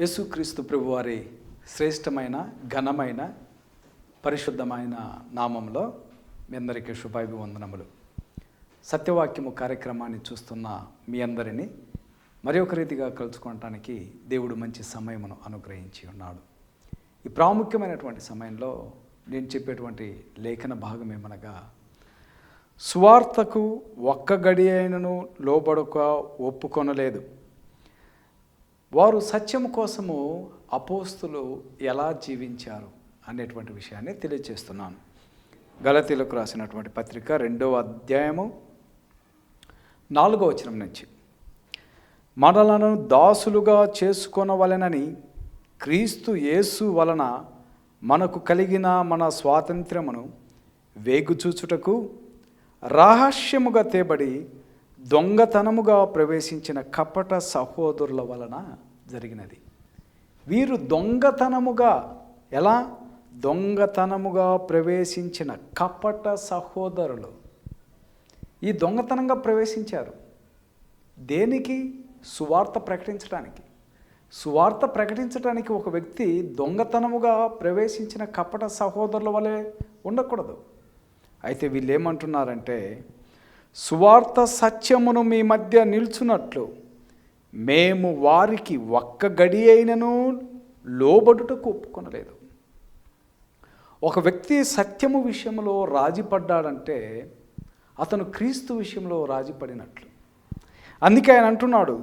యేసుక్రీస్తు ప్రభువారి శ్రేష్టమైన ఘనమైన పరిశుద్ధమైన నామంలో మీ అందరికీ శుభాభివందనములు. సత్యవాక్యము కార్యక్రమాన్ని చూస్తున్న మీ అందరినీ మరి ఒక రీతిగా కలుసుకోవటానికి దేవుడు మంచి సమయమును అనుగ్రహించి ఉన్నాడు. ఈ ప్రాముఖ్యమైనటువంటి సమయంలో నేను చెప్పేటువంటి లేఖన భాగం ఏమనగా సువార్తకు ఒక్క గడి అయినను లోబడక ఒప్పుకొనలేదు. వారు సత్యం కోసము అపోస్తులు ఎలా జీవించారు అనేటువంటి విషయాన్ని తెలియజేస్తున్నాను గలతీలకు రాసినటువంటి పత్రిక రెండవ అధ్యాయము నాలుగో వచనం నుంచి. మనలను దాసులుగా చేసుకొనవలెనని క్రీస్తు యేసు వలన మనకు కలిగిన మన స్వాతంత్ర్యమును వేగుచూచుటకు రహస్యముగా తేబడి దొంగతనముగా ప్రవేశించిన కపట సహోదరుల వలన జరిగినది. వీరు దొంగతనముగా ఎలా? దొంగతనముగా ప్రవేశించిన కపట సహోదరులు. ఈ దొంగతనంగా ప్రవేశించారు. దేనికి? సువార్త ప్రకటించడానికి సువార్త ప్రకటించడానికి ఒక వ్యక్తి దొంగతనముగా ప్రవేశించిన కపట సహోదరుల వలె ఉండకూడదు. అయితే వీళ్ళు ఏమంటున్నారంటే సువార్త సత్యమును మీ మధ్య నిల్చున్నట్లు మేము వారికి ఒక్క గడి అయినను లోబడుటకు ఒప్పుకొనలేదు. ఒక వ్యక్తి సత్యము విషయంలో రాజీపడ్డాడంటే అతను క్రీస్తు విషయంలో రాజీపడినట్లు. అందుకే ఆయన అంటున్నాడు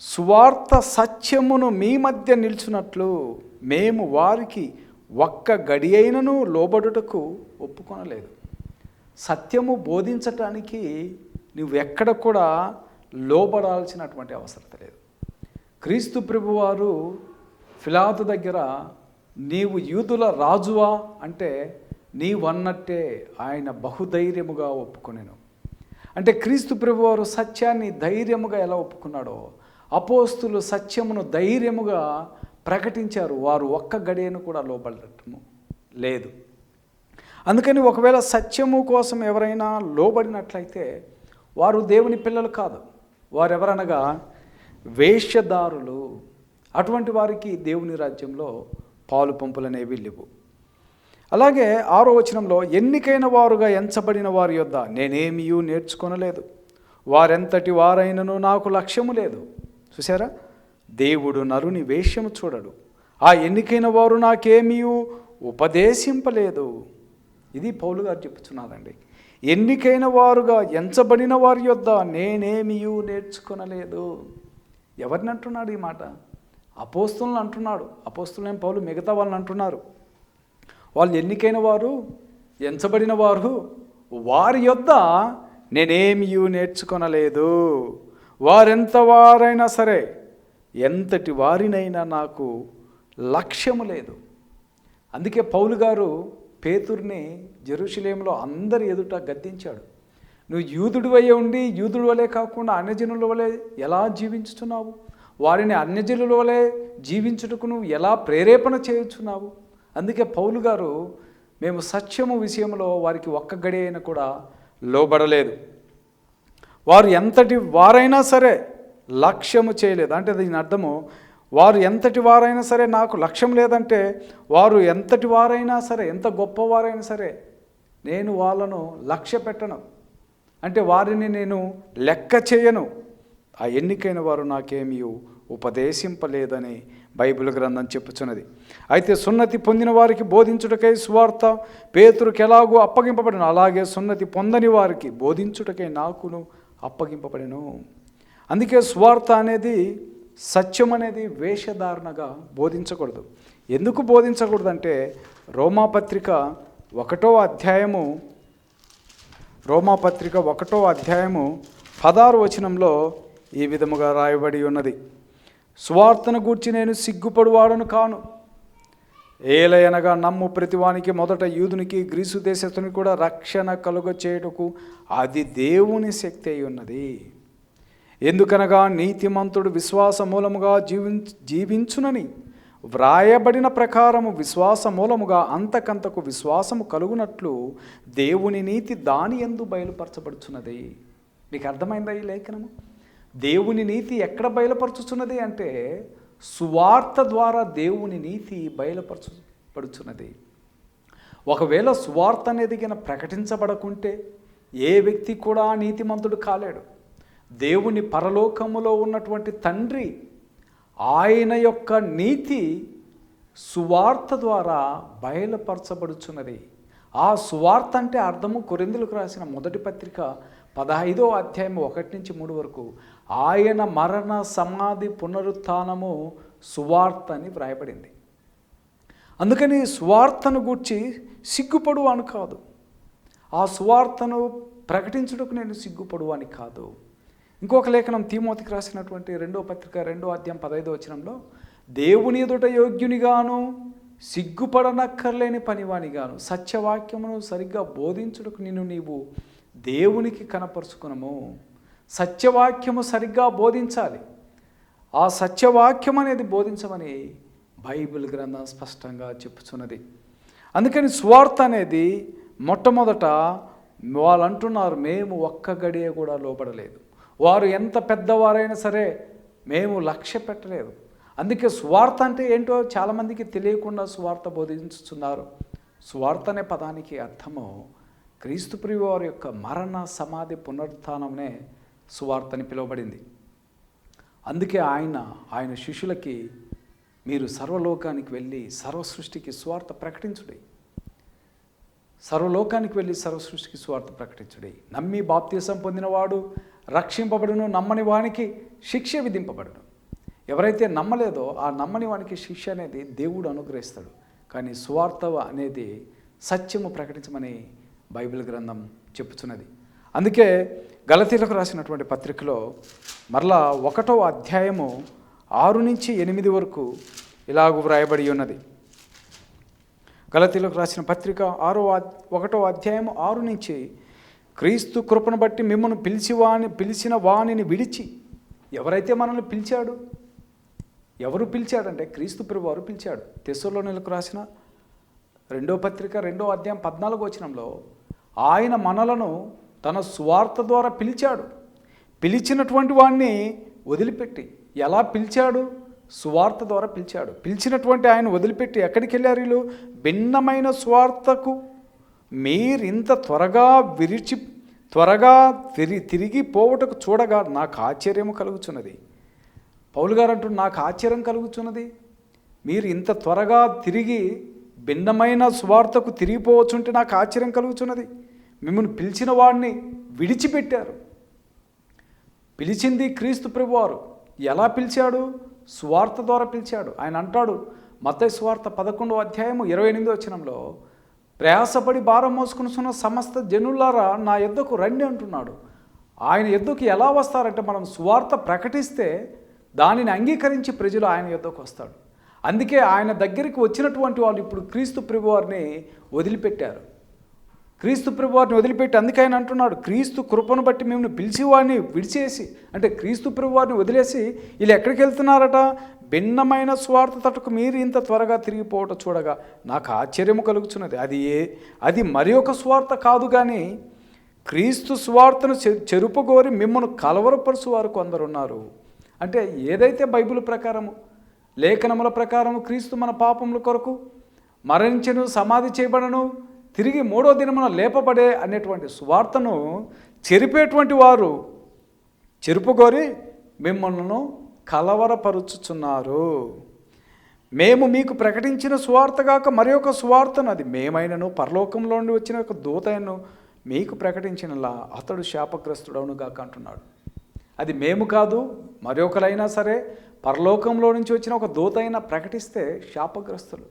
సువార్త సత్యమును మీ మధ్య నిల్చున్నట్లు మేము వారికి ఒక్క గడి అయినను లోబడుటకు ఒప్పుకొనలేదు. సత్యము బోధించటానికి నువ్వు ఎక్కడ కూడా లోబడాల్సినటువంటి అవసరం లేదు. క్రీస్తు ప్రభువారు ఫిలాదు దగ్గర నీవు యూదుల రాజువా అంటే నీవన్నట్టే ఆయన బహుధైర్యముగా ఒప్పుకునేను. అంటే క్రీస్తు ప్రభువారు సత్యాన్ని ధైర్యముగా ఎలా ఒప్పుకున్నాడో అపోస్తులు సత్యమును ధైర్యముగా ప్రకటించారు. వారు ఒక్క గడియను కూడా లోపడటము లేదు. అందుకని ఒకవేళ సత్యము కోసం ఎవరైనా లోబడినట్లయితే వారు దేవుని పిల్లలు కాదు. వారెవరనగా వేష్యదారులు. అటువంటి వారికి దేవుని రాజ్యంలో పాలు పంపులనేవి లేవు. అలాగే ఆరో వచనంలో ఎన్నికైన వారుగా ఎంచబడిన వారి యొద్ద నేనేమియూ నేర్చుకొనలేదు. వారెంతటి వారైనను నాకు లక్ష్యము లేదు. చూసారా దేవుడు నరుని వేష్యము చూడడు. ఆ ఎన్నికైన వారు నాకేమీ ఉపదేశింపలేదు. ఇది పౌలు గారు చెప్తున్నారండి. ఎన్నికైన వారుగా ఎంచబడిన వారి యొద్ద నేనేమియూ నేర్చుకొనలేదు. ఎవరిని అంటున్నాడు ఈ మాట? అపోస్తులను అంటున్నాడు. అపోస్తులనే పౌలు మిగతా వాళ్ళని అంటున్నారు. వాళ్ళు ఎన్నికైన వారు ఎంచబడిన వారు వారి యొద్ద నేనేమియూ నేర్చుకొనలేదు. వారెంత వారైనా సరే ఎంతటి వారినైనా నాకు లక్ష్యము లేదు. అందుకే పౌలు గారు పేతుర్ని జెరూషలేంలో అందరి ఎదుట గద్దించాడు. నువ్వు యూదుడు అయ్యే ఉండి యూదుడు వలె కాకుండా అన్యజనుల వలె ఎలా జీవించుతున్నావు వారిని అన్యజనుల వలె జీవించుటకు నువ్వు ఎలా ప్రేరేపణ చేయుచున్నావు? అందుకే పౌలు గారు మేము సత్యము విషయంలో వారికి ఒక్క గడి అయినా కూడా లోబడలేదు. వారు ఎంతటి వారైనా సరే లక్ష్యము చేయలేదు. అంటే దీని అర్థము వారు ఎంతటి వారైనా సరే నాకు లక్ష్యం లేదంటే వారు ఎంతటి వారైనా సరే ఎంత గొప్పవారైనా సరే నేను వాళ్ళను లక్ష్య పెట్టను. అంటే వారిని నేను లెక్క చేయను. ఆ ఎన్నికైన వారు నాకేమీ ఉపదేశింపలేదని బైబిల్ గ్రంథం చెప్పుచున్నది. అయితే సున్నతి పొందిన వారికి బోధించుటకై సువార్త పేతురుకి ఎలాగో అప్పగింపబడిన. అలాగే సున్నతి పొందని వారికి బోధించుటకై నాకును అప్పగింపబడిను. అందుకే సువార్త అనేది సత్యం అనేది వేషధారణగా బోధించకూడదు. ఎందుకు బోధించకూడదంటే రోమాపత్రిక ఒకటో అధ్యాయము రోమాపత్రిక ఒకటో అధ్యాయము పదారు వచనంలో ఈ విధముగా రాయబడి ఉన్నది. సువార్తను గూర్చి నేను సిగ్గుపడువాడను కాను. ఏలయనగా నమ్ము ప్రతివానికి మొదట యూదునికి గ్రీసు దేశస్తుని కూడా రక్షణ కలుగ చేయుటకు అది దేవుని శక్తి అయి ఉన్నది. ఎందుకనగా నీతిమంతుడు విశ్వాస మూలముగా జీవించ జీవించునని వ్రాయబడిన ప్రకారము విశ్వాస మూలముగా అంతకంతకు విశ్వాసము కలుగునట్లు దేవుని నీతి దాని ఎందు బయలుపరచబడుచున్నది. మీకు అర్థమైందా ఈ లేఖనము? దేవుని నీతి ఎక్కడ బయలుపరచుచున్నది అంటే సువార్త ద్వారా దేవుని నీతి బయలుపరచబడుచున్నది. ఒకవేళ సువార్త అనేది కనుక ప్రకటించబడకుంటే ఏ వ్యక్తి కూడా నీతిమంతుడు కాలేడు. దేవుని పరలోకములో ఉన్నటువంటి తండ్రి ఆయన యొక్క నీతి సువార్త ద్వారా బయలుపరచబడుచున్నది. ఆ సువార్త అంటే అర్థము కొరిందులకు రాసిన మొదటి పత్రిక పదహైదో అధ్యాయం ఒకటి నుంచి మూడు వరకు ఆయన మరణ సమాధి పునరుత్థానము సువార్త అని వ్రాయబడింది. అందుకని సువార్తను గూర్చి సిగ్గుపడు అని కాదు. ఆ సువార్తను ప్రకటించుటకు నేను సిగ్గుపడు అని కాదు. ఇంకొక లేఖనం తీమోతికి రాసినటువంటి రెండో పత్రిక రెండో అధ్యాయం పదైదో వచనంలో దేవుని ఎదుట యోగ్యునిగాను సిగ్గుపడనక్కర్లేని పనివానిగాను సత్యవాక్యమును సరిగ్గా బోధించుటకు నిన్ను నీవు దేవునికి కనపరుచుకునము. సత్యవాక్యము సరిగ్గా బోధించాలి. ఆ సత్యవాక్యం అనేది బోధించమని బైబిల్ గ్రంథం స్పష్టంగా చెప్పుచున్నది. అందుకని స్వార్థ అనేది మొట్టమొదట వాళ్ళు అంటున్నారు మేము ఒక్క గడియ కూడా లోపడలేదు వారు ఎంత పెద్దవారైనా సరే మేము లక్ష్య పెట్టలేదు. అందుకే స్వార్థ అంటే ఏంటో చాలామందికి తెలియకుండా స్వార్థ బోధించుతున్నారు. స్వార్థ అనే పదానికి అర్థము క్రీస్తు వారి యొక్క మరణ సమాధి పునరుత్నమనే సువార్తని పిలువబడింది. అందుకే ఆయన ఆయన శిష్యులకి మీరు సర్వలోకానికి వెళ్ళి సర్వ సృష్టికి స్వార్థ ప్రకటించుడి. సర్వలోకానికి వెళ్ళి సర్వ సృష్టికి స్వార్థ ప్రకటించుడి. నమ్మి బాప్తీసం పొందినవాడు రక్షింపబడును నమ్మని వానికి శిక్ష విధింపబడును. ఎవరైతే నమ్మలేదో ఆ నమ్మని వానికి శిక్ష అనేది దేవుడు అనుగ్రహిస్తాడు. కానీ సువార్త అనేది సత్యము ప్రకటించమని బైబిల్ గ్రంథం చెప్పుచున్నది అందుకే గలతీలకు రాసినటువంటి పత్రికలో మరలా ఒకటో అధ్యాయము ఆరు నుంచి ఎనిమిది వరకు ఇలాగూ వ్రాయబడి ఉన్నది. గలతీలకు రాసిన పత్రిక ఆరో ఒకటో అధ్యాయం ఆరు నుంచి క్రీస్తు కృపను బట్టి మిమ్మల్ని పిలిచివాని పిలిచిన వాణిని విడిచి ఎవరైతే మనల్ని పిలిచాడు ఎవరు పిలిచాడంటే క్రీస్తు ప్రభువారు పిలిచాడు పిలిచాడు. తెస్సలోనిలకు రాసిన రెండో పత్రిక రెండో అధ్యాయం పద్నాలుగు వచనంలో ఆయన మనలను తన స్వార్థ ద్వారా పిలిచాడు. పిలిచినటువంటి వాణ్ణి వదిలిపెట్టి. ఎలా పిలిచాడు? స్వార్థ ద్వారా పిలిచాడు. పిలిచినటువంటి ఆయన వదిలిపెట్టి ఎక్కడికి వెళ్ళారు వీళ్ళు? భిన్నమైన స్వార్థకు మీరింత త్వరగా విరిచి త్వరగా తిరిగి తిరిగి పోవుటకు చూడగా నాకు ఆశ్చర్యము కలుగుచున్నది. పౌలు గారు అంటూ నాకు ఆశ్చర్యం కలుగుచున్నది. మీరు ఇంత త్వరగా తిరిగి భిన్నమైన స్వార్థకు తిరిగిపోవచ్చుంటే నాకు ఆశ్చర్యం కలుగుచున్నది. మిమ్మల్ని పిలిచిన వాడిని విడిచిపెట్టారు. పిలిచింది క్రీస్తు ప్రభువారు. ఎలా పిలిచాడు? స్వార్థ ద్వారా పిలిచాడు. ఆయన అంటాడు మత స్వార్థ పదకొండవ అధ్యాయము ఇరవై ఎనిమిదో వచనంలో ప్రయాసపడి భారం మోసుకున్న సమస్త జనులారా నా ఎద్దకు రండి అంటున్నాడు. ఆయన ఎద్దుకు ఎలా వస్తారంటే మనం స్వార్థ ప్రకటిస్తే దానిని అంగీకరించి ప్రజలు ఆయన యొద్దకు వస్తాడు అందుకే ఆయన దగ్గరికి వచ్చినటువంటి వాళ్ళు ఇప్పుడు క్రీస్తు ప్రభువారిని వదిలిపెట్టారు. క్రీస్తు ప్రభువారిని వదిలిపెట్టి అందుకే ఆయన అంటున్నాడు క్రీస్తు కృపను బట్టి మేము పిలిచి వారిని విడిచేసి అంటే క్రీస్తు ప్రభువారిని వదిలేసి వీళ్ళు ఎక్కడికి వెళ్తున్నారట? భిన్నమైన స్వార్థ తట్టుకు మీరు ఇంత త్వరగా తిరిగిపోవటం చూడగా నాకు ఆశ్చర్యము కలుగుతున్నది అది ఏ అది మరి ఒక స్వార్థ కాదు కానీ క్రీస్తు స్వార్థను చె- చెరుపుగోరి మిమ్మల్ని కలవరపరుచు వారు కొందరు ఉన్నారు అంటే ఏదైతే బైబిల్ ప్రకారము లేఖనముల ప్రకారము క్రీస్తు మన పాపముల కొరకు మరణించను సమాధి చేయబడను తిరిగి మూడో దినమున లేపబడే అనేటువంటి సువార్తను చెరిపేటువంటి వారు చెరుపుగోరి మిమ్మల్ని కలవరపరుచుచున్నారు. మేము మీకు ప్రకటించిన సువార్తగాక మరి ఒక సువార్తను అది మేమైనను పరలోకంలో నుండి వచ్చిన ఒక దూతను మీకు ప్రకటించినలా అతడు శాపగ్రస్తుడవును గాక అంటున్నాడు. అది మేము కాదు మరొకరైనా సరే పరలోకంలో నుంచి వచ్చిన ఒక దూత అయినా ప్రకటిస్తే శాపగ్రస్తులు.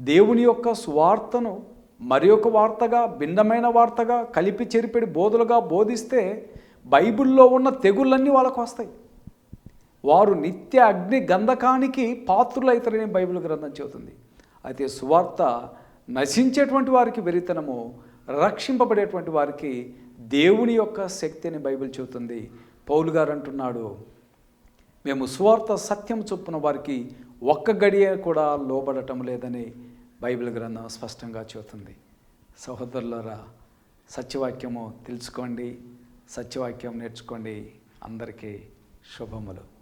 దేవుని యొక్క సువార్తను మరి ఒక వార్తగా భిన్నమైన వార్తగా కలిపి చెరిపెడి బోధలుగా బోధిస్తే బైబిల్లో ఉన్న తెగుళ్ళన్నీ వాళ్ళకు వస్తాయి. వారు నిత్య అగ్ని గంధకానికి పాత్రులైతారని బైబిల్ గ్రంథం చెబుతుంది. అయితే సువార్త నశించేటువంటి వారికి వెరితనము రక్షింపబడేటువంటి వారికి దేవుని యొక్క శక్తి అని బైబిల్ చెబుతుంది. పౌలు గారు అంటున్నాడు మేము సువార్త సత్యం చొప్పున వారికి ఒక్క గడియ కూడా లోబడటం లేదని బైబిల్ గ్రంథం స్పష్టంగా చూతుంది సహోదరులరా సత్యవాక్యము తెలుసుకోండి సత్యవాక్యం నేర్చుకోండి. అందరికీ శుభములు.